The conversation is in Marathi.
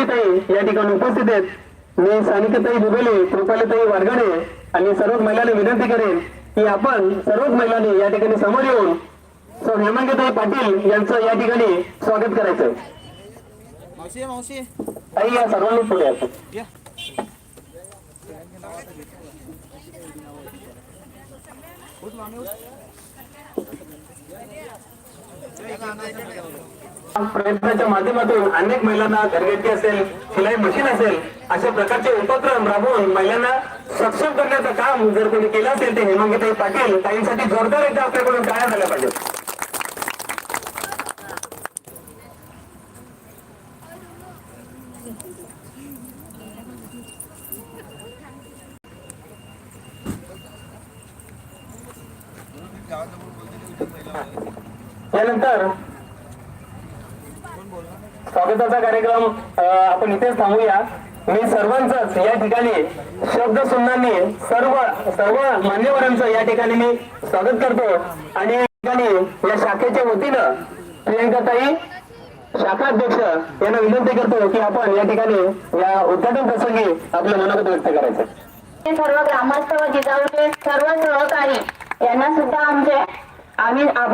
या ठिकाणी उपस्थित आहेत. मी सानिकताई दुबेले कृपालीताई वारगडे आणि सर्व महिलांना विनंती करेन की आपण सर्वच महिलांनी या ठिकाणी समोर येऊन सौ हेमंतताई पाटील यांचं या ठिकाणी स्वागत करायचं मावशी मावशी. ताई या सर्वांनी पुढे मामी उठ. प्रयत्नाच्या माध्यमातून अनेक महिलांना घरगती असेल शिलाई मशीन असेल अशा प्रकारचे उपक्रम राबवून महिलांना सक्षम करण्याचं काम जर कोणी केलं असेल ते हेमंगीताई पाटील ताईंसाठी जोरदार एकदा आपल्याकडून तयार झाल्या पाहिजे त्यानंतर स्वागताचा कार्यक्रम आपण इथेच थांबूया. मी सर्वांचाच या ठिकाणी शब्द सुन्नांनी सर्व सर्व मान्यवरांचं या ठिकाणी मी स्वागत करतो. आणि या ठिकाणी या शाखेच्या वतीनं प्रियंकाताई शाखाध्यक्ष यांना विनंती करतो की आपण या ठिकाणी या उद्घाटन प्रसंगी आपलं मनोगत व्यक्त करायचं. सर्व ग्रामस्थ व जिजाऊचे सर्व सहकारी यांना सुद्धा आमचे आम्ही आभार